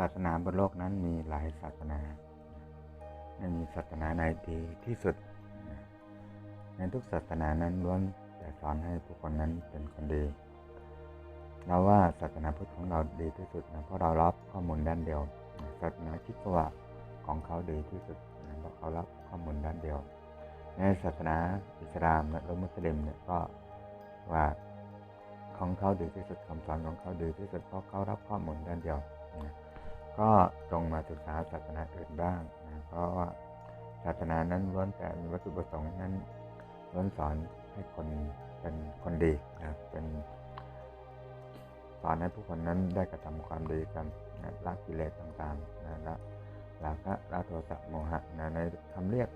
ศาสนาบนโลกนั้นมีหลายศาสนา ไม่มีศาสนาไหนดีที่สุด ในทุกศาสนานั้นล้วนแต่สอนให้ผู้คนนั้นเป็นคนดี เราว่าศาสนาพุทธของเราดีที่สุดนะเพราะเรารับข้อมูลด้านเดียว ศาสนาคิดว่าของเขาดีที่สุดนะเพราะเขารับข้อมูลด้านเดียว ในศาสนาอิสลามและมุสลิมเนี่ยก็ว่าของเขาดีที่สุดคำสอนของเขาดีที่สุดเพราะเขารับข้อมูลด้านเดียวนะ ก็ตรงมาศึกษาศาสนาอื่นบ้างนะเพราะว่าศาสนานั้นล้วนแต่มีวัตถุประสงค์นั้นล้วนสอนให้คนเป็นคนดีนะเป็นสอนให้ผู้คนนั้นได้กระทำความดีกันนะละกิเลสต่างๆนะละละคะละโทสะโมหะนะในคำเรียก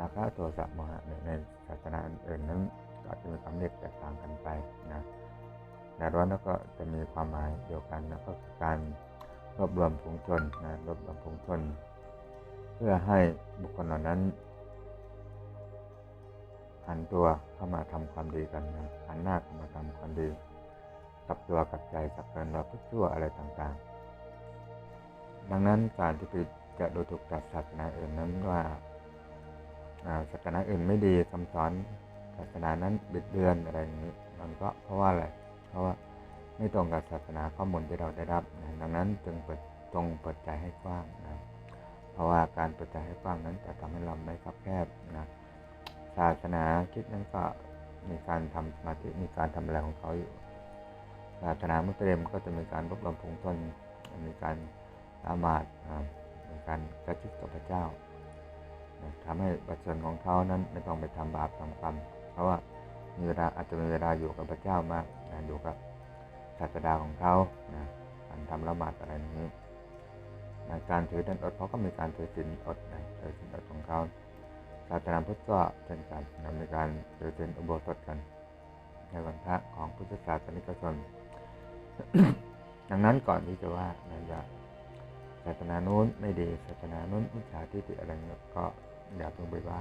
ราคะโทสะโมหะในศาสนาอื่นนั้นก็จจะมีคำเรียกแตกต่างกันไปนะแต่ว่าแล้วก็จะมีความหมายเดียวกันนะก็คือการ รวบรวมผงชนนะรวบรวมผงชน เพื่อให้บุคคลเหล่านั้นหันตัวเข้ามาทำความดีกันนะหันหน้าเข้ามาทำความดีกับตัวกับใจกับการเราพุชั่วอะไรต่างๆ ดังนั้นการที่ไปจะดูถูกกับศาสนาอื่นนั้นว่าศาสนาอื่นไม่ดีคำสอนศาสนานั้นบิดเบือนอะไรอย่างนี้ มันก็เพราะว่าอะไรเพราะว่า ไม่ตรงกับศาสนาข้อมูลที่เราได้รับนะดังนั้นจึงเปิดตรงเปิดใจให้กว้างนะเพราะว่าการเปิดใจให้กว้างนั้นจะทำให้เราไม่คับแคบนะศาสนาคิดนั้นก็มีการทำสมาธิมีการทำอะไรของเขาอยู่ศาสนามุสลิมก็จะมีการรวบรวมผงชนมีการละหมาดมีการกระชิดกับพระเจ้าทำให้ประชาชนของเขานั้นไม่ต้องไปทำบาปทำกรรมเพราะว่ามีเวลาอาจจะมีเวลาอยู่กับพระเจ้ามากนะอยู่กับาสดาของเขานะการทำละหมาดอะไรนี้นะการถือศีลอดเขาก็มีการถือศีลอดนะถือศีลอดของเขาศาสนาพุทธก็เช่นกันนะมีการถือศีลอุโบสถกัน ในวันพระของพุทธศาสนิกชน ดังนั้นก่อนที่จะว่านะอย่าศาสนานู้นไม่ดีศาสนานู้นมิจฉาทิฏฐิอะไรเงี้ยก็อย่าเพิ่งไปว่า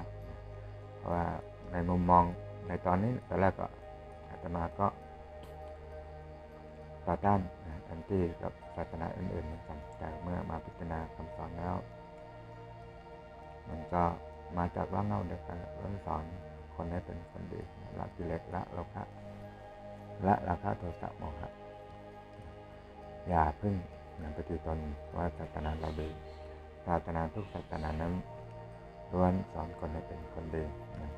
เพราะว่าในมุมมองในตอนนี้ตอนแรกก็อาตมาก็ ต่อต้านแอนตี้กับศาสนาอื่นๆเหมือนกันแต่เมื่อมาพิจารณาคำสอนแล้ว มันก็มาจากร่างเงาเดียวกันเรื่องสอนคนให้เป็นคนดีละกิเลสละโลภะละราคะโทสะโมหะอย่าพึ่งปฏิตนว่าศาสนาเราดีศาสนาทุกศาสนานั้นล้วนสอนคนให้เป็นคนดีนะ